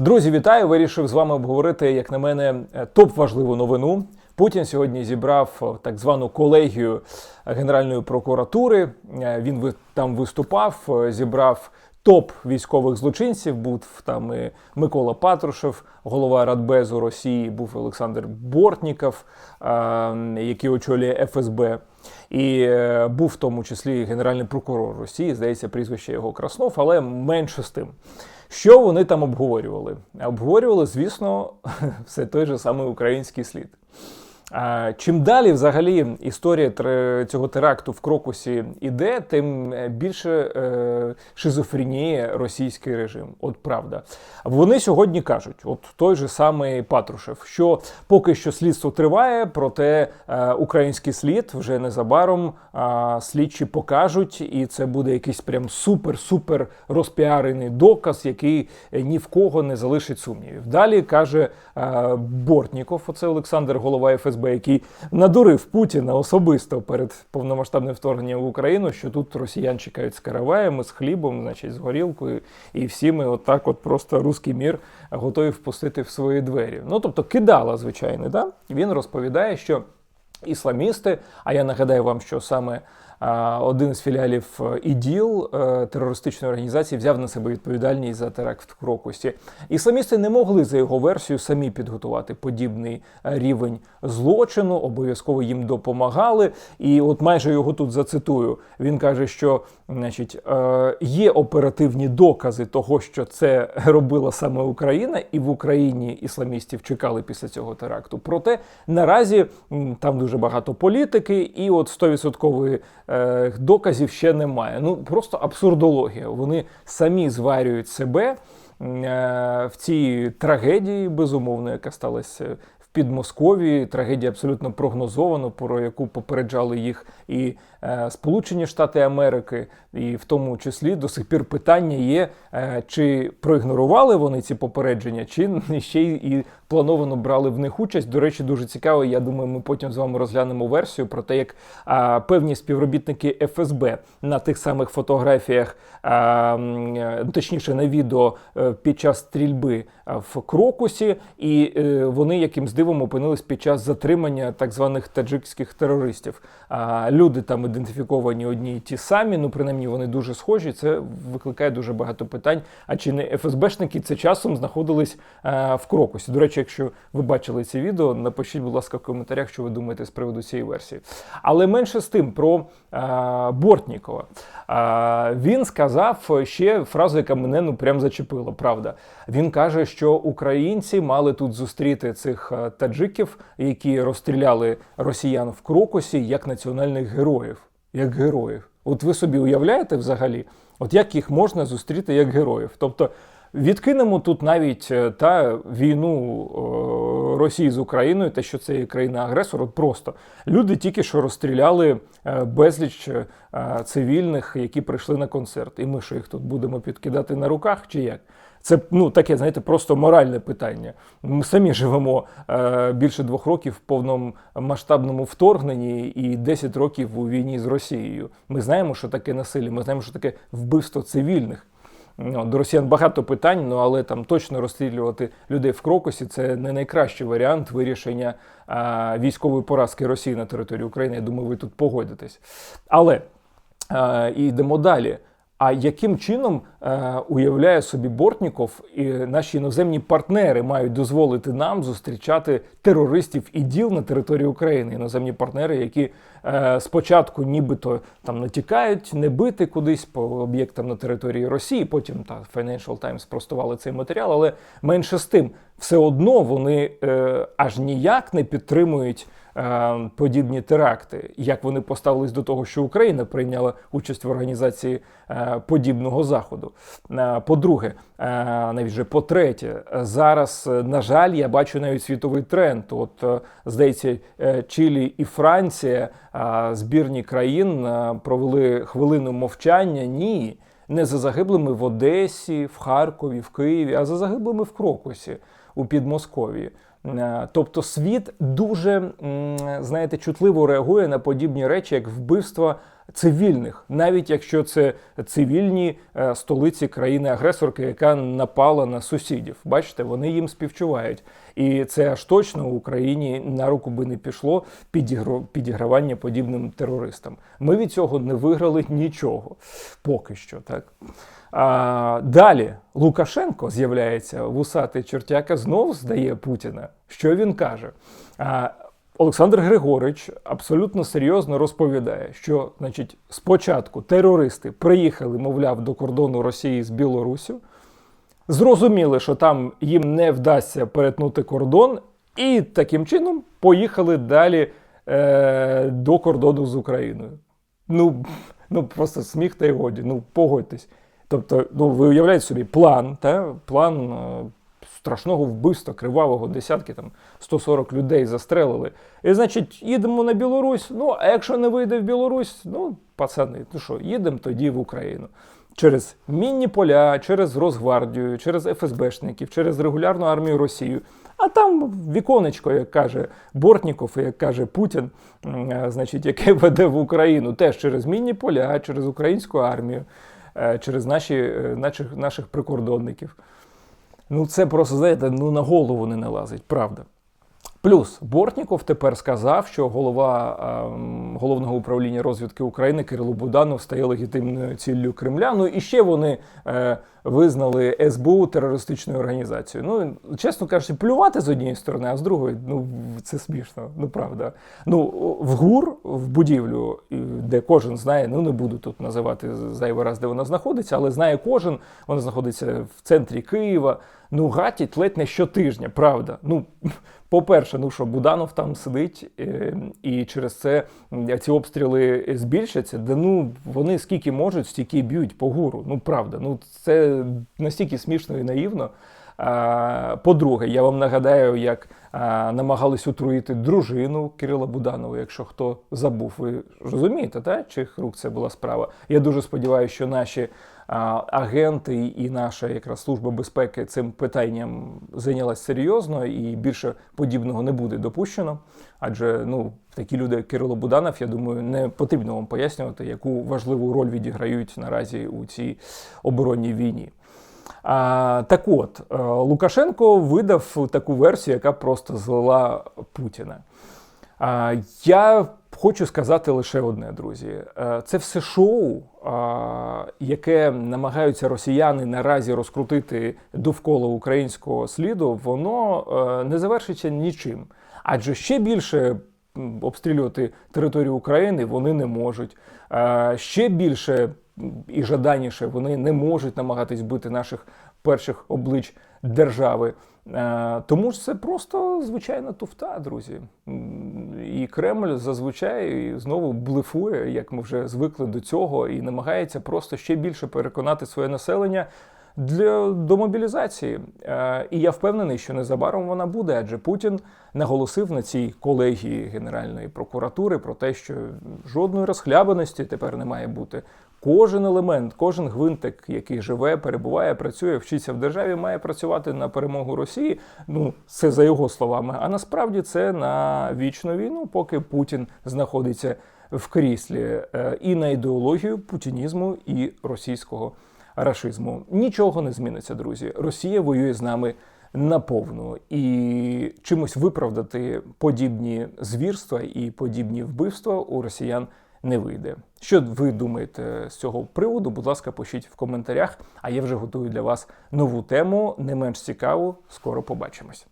Друзі, вітаю! Вирішив з вами обговорити, як на мене, топ важливу новину. Путін сьогодні зібрав е, так звану колегію Генеральної прокуратури. Е, Він там виступав, е, зібрав топ військових злочинців. Був там і Микола Патрушев, голова Радбезу Росії, був Олександр Бортніков, який очолює ФСБ. І е, був в тому числі генеральний прокурор Росії, здається, прізвище його Краснов, але менше з тим. Що вони там обговорювали? Обговорювали, звісно, все той же самий український слід. Чим далі взагалі історія цього теракту в Крокусі іде, тим е, більше е, шизофреніє російський режим. От правда. Вони сьогодні кажуть, от той же самий Патрушев, що поки що слідство триває, проте е, український слід вже незабаром слідчі покажуть, і це буде якийсь прям супер-супер розпіарений доказ, який ні в кого не залишить сумнівів. Далі каже Бортніков, оце Олександр, голова ФСБ, який надурив Путіна особисто перед повномасштабним вторгненням в Україну, що тут росіян чекають з караваями, з хлібом, значить, з горілкою, і всі ми отак, от просто руський мір готові впустити в свої двері. Ну тобто кидала, звичайно, да? він розповідає, що ісламісти, а я нагадаю вам, що саме один з філіалів е, ІДІЛ е, терористичної організації взяв на себе відповідальність за теракт в Крокусі. Ісламісти не могли за його версією самі підготувати подібний е, рівень злочину, обов'язково їм допомагали. І от майже його тут зацитую. Він каже, що значить, є оперативні докази того, що це робила саме Україна, і в Україні ісламістів чекали після цього теракту. Проте наразі там дуже багато політики, і от 100% е, доказів ще немає. Ну просто абсурдологія. Вони самі зварюють себе е, в цій трагедії, безумовно, яка сталася в Підмосков'ї. Трагедія абсолютно прогнозована, про яку попереджали їх і е, Сполучені Штати Америки, і в тому числі до сих пір питання є, е, чи проігнорували вони ці попередження, чи ще і плановано брали в них участь. До речі, дуже цікаво. Я думаю, ми потім з вами розглянемо версію про те, як а, певні співробітники ФСБ на тих самих фотографіях, е, точніше на відео е, під час стрільби в Крокусі, і е, вони якимсь дивом опинились під час затримання так званих таджикських терористів. Люди там ідентифіковані одні і ті самі, ну принаймні вони дуже схожі. Це викликає дуже багато питань. А чи не ФСБшники це часом знаходились е, в Крокусі? До речі, якщо ви бачили це відео, напишіть, будь ласка, в коментарях, що ви думаєте з приводу цієї версії. Але менше з тим про е, Бортнікова. Е, він сказав ще фразу, яка мене ну прям зачепила. Правда, він каже, що українці мали тут зустріти цих е, таджиків, які розстріляли росіян в Крокусі як національних героїв. Як героїв. От ви собі уявляєте взагалі, от як їх можна зустріти як героїв? Тобто відкинемо тут навіть е, та війну е, Росії з Україною, те, що це країна-агресор, от просто люди тільки що розстріляли е, безліч цивільних, які прийшли на концерт. І ми що їх тут будемо підкидати на руках чи як? Це ну таке, знаєте, просто моральне питання. Ми самі живемо е, більше двох років в повномасштабному вторгненні і 10 років у війні з Росією. Ми знаємо, що таке насилля, ми знаємо, що таке вбивство цивільних. До росіян багато питань, ну але там точно розслідувати людей в Крокусі це не найкращий варіант вирішення а, військової поразки Росії на території України. Я думаю, ви тут погодитесь. Але а, і йдемо далі. А яким чином уявляє собі Бортніков і наші іноземні партнери мають дозволити нам зустрічати терористів і діл на території України? Іноземні партнери, які е, спочатку нібито там натякають не бити кудись по об'єктам на території Росії. Потім та Financial Times спростували цей матеріал, але менше з тим, все одно вони е, аж ніяк не підтримують е, подібні теракти. Як вони поставились до того, що Україна прийняла участь в організації е, подібного заходу? Е, по-друге, е, навіть же по-третє, зараз, е, на жаль, я бачу навіть світовий тренд. От здається, Чилі і Франція, збірні країн, провели хвилину мовчання. Ні. Не за загиблими в Одесі, в Харкові, в Києві, а за загиблими в Крокусі у Підмосков'ї. Тобто світ дуже знаєте, чутливо реагує на подібні речі, як вбивства цивільних, навіть якщо це цивільні е, столиці країни-агресорки, яка напала на сусідів. Бачите, вони їм співчувають. І це аж точно Україні на руку би не пішло підігравання подібним терористам. Ми від цього не виграли нічого поки що, так. А, далі Лукашенко з'являється вусатий чортяка, знов здає Путіна. Що він каже? А, Олександр Григорич абсолютно серйозно розповідає, що значить, спочатку терористи приїхали, мовляв, до кордону Росії з Білоруссю, зрозуміли, що там їм не вдасться перетнути кордон, і таким чином поїхали далі е, до кордону з Україною. Ну, ну просто сміх та й годі. Ну, погодьтесь. Тобто, ну ви уявляєте собі план, та? план е, страшного вбивства, кривавого, десятки там 140 людей застрелили. І значить, їдемо на Білорусь. Ну, а якщо не вийде в Білорусь, ну, пацани, ну що, їдемо тоді в Україну. Через мінні поля, через Росгвардію, через ФСБшників, через регулярну армію Росію. А там віконечко, як каже Бортніков, як каже Путін, е, значить, яке веде в Україну, теж через мінні поля, через українську армію, е, через наші, е, наших, наших прикордонників. Ну, це просто, знаєте, ну на голову не налазить, правда. Плюс Бортніков тепер сказав, що голова ем, головного управління розвідки України Кирило Буданов стає легітимною ціллю Кремля. Ну і ще вони е, визнали СБУ терористичною організацією. Ну, чесно кажучи, плювати з однієї сторони, а з другої, ну це смішно, ну правда. Ну, в ГУР, в будівлю, де кожен знає, ну не буду тут називати зайвий раз, де вона знаходиться, але знає кожен, вона знаходиться в центрі Києва. Ну, гатять ледь не щотижня, правда. Ну, по-перше, ну що, Буданов там сидить, е, і через це ці обстріли збільшаться. Да ну вони скільки можуть, стільки б'ють по гуру. Ну правда, ну це настільки смішно і наївно. А, По-друге, я вам нагадаю, як намагались отруїти дружину Кирила Буданова. Якщо хто забув, ви розумієте, та? чих рук це була справа. Я дуже сподіваюся, що наші агенти і наша якраз служба безпеки цим питанням зайнялась серйозно і більше подібного не буде допущено. Адже ну такі люди, як Кирило Буданов, я думаю, не потрібно вам пояснювати, яку важливу роль відіграють наразі у цій оборонній війні. А, так от, е, Лукашенко видав таку версію, яка просто злила Путіна. Я хочу сказати лише одне, друзі: Е, це все шоу, яке намагаються росіяни наразі розкрутити довкола українського сліду, воно е, не завершиться нічим. Адже ще більше обстрілювати територію України вони не можуть. Е, Ще більше і жаданіше вони не можуть намагатись бити наших перших облич держави. Е, Тому ж це просто звичайна туфта, друзі. І Кремль зазвичай знову блефує, як ми вже звикли до цього, і намагається просто ще більше переконати своє населення для до мобілізації. Е, І я впевнений, що незабаром вона буде, адже Путін наголосив на цій колегії Генеральної прокуратури про те, що жодної розхлябаності тепер не має бути. Кожен елемент, кожен гвинтик, який живе, перебуває, працює, вчиться в державі, має працювати на перемогу Росії. Ну це за його словами. А насправді це на вічну війну, поки Путін знаходиться в кріслі Е, і на ідеологію путінізму і російського рашизму. Нічого не зміниться, друзі. Росія воює з нами наповну і чимось виправдати подібні звірства і подібні вбивства у росіян не вийде. Що ви думаєте з цього приводу? Будь ласка, пишіть в коментарях. А я вже готую для вас нову тему, не менш цікаву. Скоро побачимось.